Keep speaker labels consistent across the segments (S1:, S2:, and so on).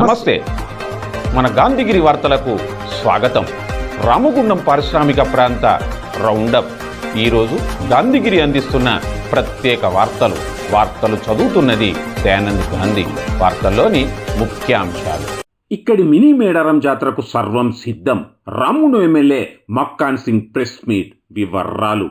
S1: నమస్తే. మన గాంధీగిరి వార్తలకు స్వాగతం. రామగుండం పారిశ్రామిక ప్రాంత రౌండప్. ఈరోజు గాంధీగిరి అందిస్తున్న ప్రత్యేక వార్తలు. వార్తలు చదువుతున్నది దయానంద్ గాంధీ. వార్తల్లోని ముఖ్యాంశాలు. ఇక్కడి మినీ మేడారం జాతరకు సర్వం సిద్ధం. Ramudu MLA Makkan Singh press meet వివరాలు.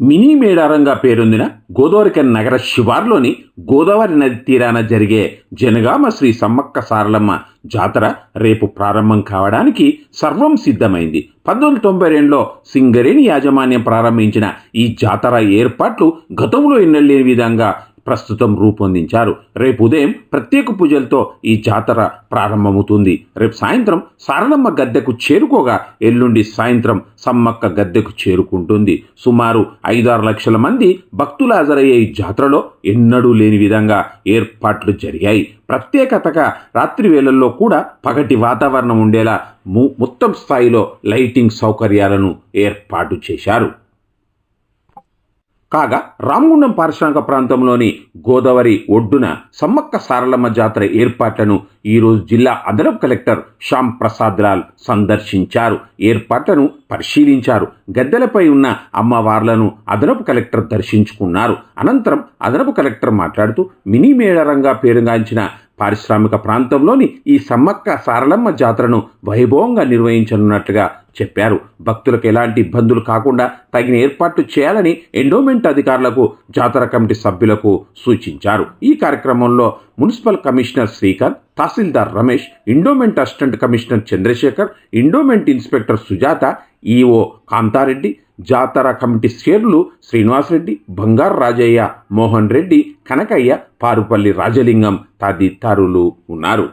S1: Mini మేడారంగా పేరొందిన గోదావరికన్ నగర శివార్లోని గోదావరి నది తీరాన జరిగే జనగామ శ్రీ సమ్మక్క సారలమ్మ జాతర రేపు ప్రారంభం కావడానికి సర్వం సిద్ధమైంది. పంతొమ్మిది తొంభై రెండులో సింగరేణి యాజమాన్యం ప్రారంభించిన ఈ జాతర ఏర్పాట్లు గతంలో ఎన్నలేని విధంగా ప్రస్తుతం రూపొందించారు. రేపు ఉదయం ప్రత్యేక పూజలతో ఈ జాతర ప్రారంభమవుతుంది. రేపు సాయంత్రం సారలమ్మ గద్దెకు చేరుకోగా ఎల్లుండి సాయంత్రం సమ్మక్క గద్దెకు చేరుకుంటుంది. సుమారు ఐదారు లక్షల మంది భక్తులు హాజరయ్యే ఈ జాతరలో ఎన్నడూ లేని విధంగా ఏర్పాట్లు జరిగాయి. ప్రత్యేకతగా రాత్రి వేళల్లో కూడా పగటి వాతావరణం ఉండేలా మొత్తం స్థాయిలో లైటింగ్ సౌకర్యాలను ఏర్పాటు చేశారు. కాగా రామగుండం పారిశ్రామిక ప్రాంతంలోని గోదావరి ఒడ్డున సమ్మక్క సారలమ్మ జాతర ఏర్పాట్లను ఈరోజు జిల్లా అదనపు కలెక్టర్ శ్యామ్ ప్రసాద్ లాల్ సందర్శించారు. ఏర్పాట్లను పరిశీలించారు. గద్దెలపై ఉన్న అమ్మవార్లను అదనపు కలెక్టర్ దర్శించుకున్నారు. అనంతరం అదనపు కలెక్టర్ మాట్లాడుతూ మినీ మేళరంగా పేరుగాంచిన పారిశ్రామిక ప్రాంతంలోని ఈ సమ్మక్క సారలమ్మ జాతరను వైభవంగా నిర్వహించనున్నట్లుగా చెప్పారు. భక్తులకు ఎలాంటి ఇబ్బందులు కాకుండా తగిన ఏర్పాట్లు చేయాలని ఎండోమెంట్ అధికారులకు జాతర కమిటీ సభ్యులకు సూచించారు. ఈ కార్యక్రమంలో municipal commissioner Srikanth tahsildar Ramesh endowment assistant commissioner Chandrashekar endowment inspector Sujatha EO Kantareddy జాతర కమిటీ షేర్లు శ్రీనివాసరెడ్డి బంగారు రాజయ్య మోహన్ రెడ్డి కనకయ్య పారుపల్లి రాజలింగం తదితరులు ఉన్నారు.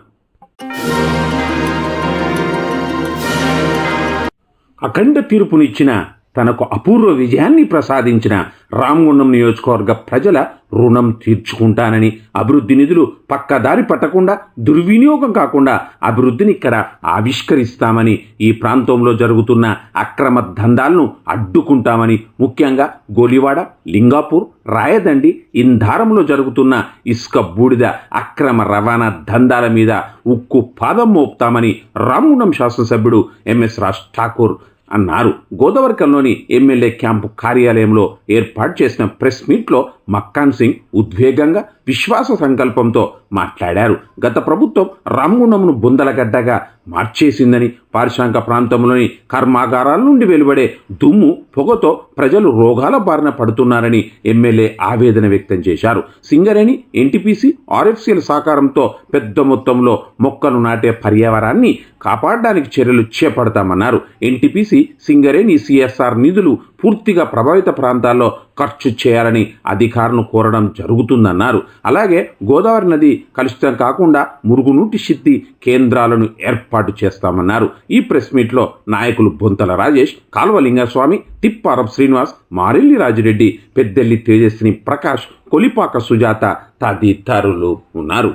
S1: అఖండ తీర్పునిచ్చిన తనకు అపూర్వ విజయాన్ని ప్రసాదించిన రామగుండం నియోజకవర్గ ప్రజల రుణం తీర్చుకుంటానని అభివృద్ధి నిధులు పక్కదారి పట్టకుండా దుర్వినియోగం కాకుండా అభివృద్ధిని ఇక్కడ ఆవిష్కరిస్తామని ఈ ప్రాంతంలో జరుగుతున్న అక్రమ దందాలను అడ్డుకుంటామని ముఖ్యంగా గోలివాడ లింగాపూర్ రాయదండి ఇంధారంలో జరుగుతున్న ఇసుక బూడిద అక్రమ రవాణా దందాల మీద ఉక్కు పాదం మోపుతామని రామగుండం శాసనసభ్యుడు ఎంఎస్ రాజ్ ఠాకూర్ అన్నారు. గోదావరికంలోని ఎమ్మెల్యే క్యాంపు కార్యాలయంలో ఏర్పాటు చేసిన ప్రెస్ మీట్లో మక్కాన్ సింగ్ ఉద్వేగంగా విశ్వాస సంకల్పంతో మాట్లాడారు. గత ప్రభుత్వం రామగుండంను బుందలగడ్డగా మార్చేసిందని పారిశ్రామిక ప్రాంతంలోని కర్మాగారాల నుండి వెలువడే దుమ్ము పొగతో ప్రజలు రోగాల బారిన పడుతున్నారని ఎమ్మెల్యే ఆవేదన వ్యక్తం చేశారు. సింగరేణి ఎన్టీపీసీ ఆర్ఎఫ్సీల సహకారంతో పెద్ద మొత్తంలో మొక్కలు నాటే పర్యావరణాన్ని కాపాడడానికి చర్యలు చేపడతామన్నారు. ఎన్టీపీసీ సింగరేణి సిఎస్ఆర్ నిధులు పూర్తిగా ప్రభావిత ప్రాంతాల్లో ఖర్చు చేయాలని అధికారులను కోరడం జరుగుతుందన్నారు. అలాగే గోదావరి నది కలుషితం కాకుండా మురుగునూటి శుద్ధి కేంద్రాలను ఏర్పాటు చేస్తామన్నారు. ఈ ప్రెస్ మీట్లో నాయకులు బొంతల రాజేష్ కాల్వలింగస్వామి తిప్పారం శ్రీనివాస్ మారెల్లి రాజిరెడ్డి పెద్దెల్లి తేజస్విని ప్రకాష్ కొలిపాక సుజాత తదితరులు ఉన్నారు.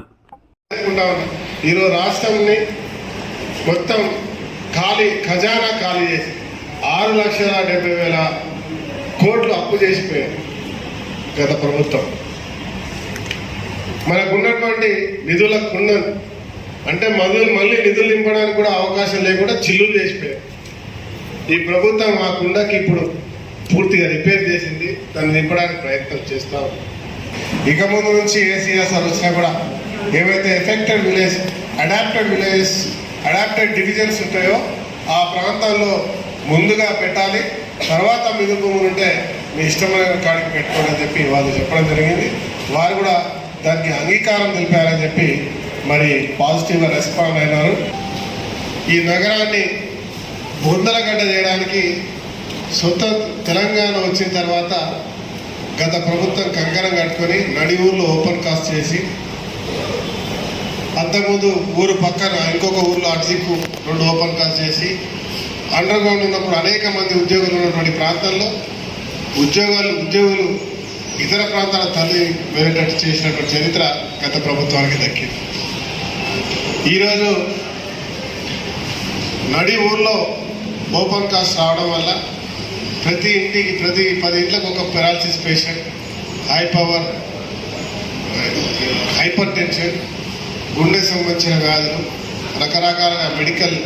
S2: ఈరోజు రాష్ట్రంని మొత్తం ఖాళీ ఖజానా ఖాళీ చేసి ఆరు లక్షల డెబ్బై వేల కోట్లు అప్పు చేసిపోయారు గత ప్రభుత్వం. మనకున్నటువంటి ఉన్నటువంటి నిధులకు అంటే మధులు మళ్ళీ నిధులు నింపడానికి కూడా అవకాశం లేకుండా చిల్లులు చేసిపోయారు. ఈ ప్రభుత్వం మా కుండకి ఇప్పుడు పూర్తిగా రిపేర్ చేసింది. దాన్ని నింపడానికి ప్రయత్నం చేస్తాం ఇక ముందు నుంచి ఏసీఎస్ఆర్ వచ్చినా కూడా ఏవైతే affected village adopted villages adopted divisions ఉంటాయో ఆ ప్రాంతాల్లో ముందుగా పెట్టాలి. తర్వాత మిగులు భూములు ఉంటే మీ ఇష్టమైన కాడికి పెట్టుకోండి అని చెప్పి వాళ్ళు చెప్పడం జరిగింది. వారు కూడా దానికి అంగీకారం తెలిపారని చెప్పి మరి పాజిటివ్గా రెస్పాండ్ అయినారు. ఈ నగరాన్ని బొందలగడ్డ చేయడానికి సొంత తెలంగాణ వచ్చిన తర్వాత గత ప్రభుత్వం కంకణం కట్టుకొని నడి ఊర్లో ఓపెన్ కాస్ట్ చేసి అంతకుముందు ఊరు పక్కన ఇంకొక ఊర్లో అటుదిక్కు రెండు ఓపెన్ కాస్ట్ చేసి అండర్ గ్రౌండ్ ఉన్నప్పుడు అనేక మంది ఉద్యోగులు ఉన్నటువంటి ప్రాంతాల్లో ఉద్యోగాలు ఉద్యోగులు ఇతర ప్రాంతాల తల్లి వెళ్ళేటట్టు చేసినటువంటి చరిత్ర గత ప్రభుత్వానికి దక్కింది. ఈరోజు నడి ఊర్లో ఓపెన్ కాస్ట్ రావడం వల్ల ప్రతి ఇంటికి ప్రతి పది ఇంట్లకు ఒక paralysis patient high power hypertension గుండె సంబంధించిన వ్యాధులు రకరకాల మెడికల్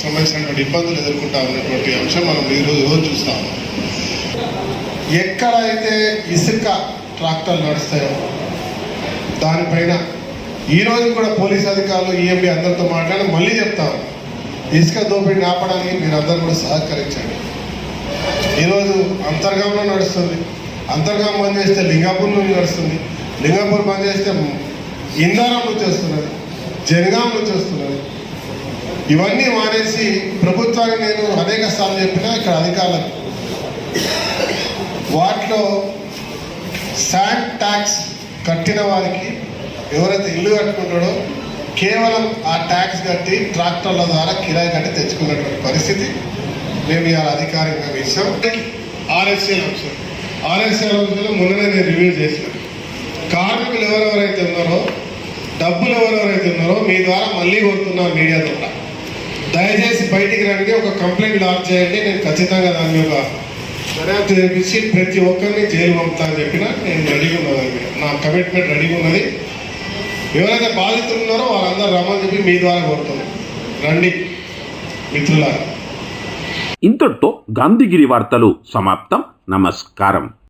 S2: సంబంధించినటువంటి ఇబ్బందులు ఎదుర్కొంటా ఉన్నటువంటి అంశం మనం ఈరోజు రోజు చూస్తాం ఎక్కడైతే ఇసుక ట్రాక్టర్లు నడుస్తాయో దానిపైన ఈరోజు కూడా పోలీస్ అధికారులు ఈఎండి అందరితో మాట్లాడి మళ్ళీ చెప్తాం ఇసుక దోపిడీని ఆపడానికి మీరందరూ కూడా సహకరించండి. ఈరోజు అంతర్గంలో నడుస్తుంది. అంతర్గం బంద్ చేస్తే లింగాపూర్ నుంచి నడుస్తుంది. లింగాపూర్ బంద్ చేస్తే ఇందారం నుంచి వస్తున్నది. జనగాం నుంచి వస్తున్నది. ఇవన్నీ మానేసి ప్రభుత్వానికి నేను అనేక సార్లు చెప్పినా ఇక్కడ అధికారులకు. వాటిలో శాట్ ట్యాక్స్ కట్టిన వారికి ఎవరైతే ఇల్లు కట్టుకుంటాడో కేవలం ఆ ట్యాక్స్ కట్టి ట్రాక్టర్ల ద్వారా కిరాయి కట్టి తెచ్చుకున్నటువంటి పరిస్థితి మేము ఇవాళ అధికారికంగా ఇచ్చాం ఆర్ఎస్ఎల్ అంశం ఆర్ఎస్ఎల్ అంశంలో మొన్ననే నేను రివ్యూ చేశాను. కార్మికులు ఎవరెవరైతే ఉన్నారో డబ్బులు ఎవరెవరైతే ఉన్నారో మీ ద్వారా మళ్ళీ కోరుతున్నా మీడియా ద్వారా. దయచేసి బయటికి రండి ఒక కంప్లైంట్ లాక్ చేయండి నేను ఖచ్చితంగా దాని యొక్క దర్యాప్తు చేపించి ప్రతి ఒక్కరిని జైలు పంపుతా అని చెప్పిన నేను రెడీగా ఉన్నది నా కమిట్మెంట్ రెడీగా ఉన్నది. ఎవరైతే బాధితులు ఉన్నారో వాళ్ళందరూ రమ్మని చెప్పి మీ ద్వారా కోరుతున్నాను రండి మిత్రులారా.
S1: ఇంతటితో గాంధీగిరి వార్తలు సమాప్తం. నమస్కారం.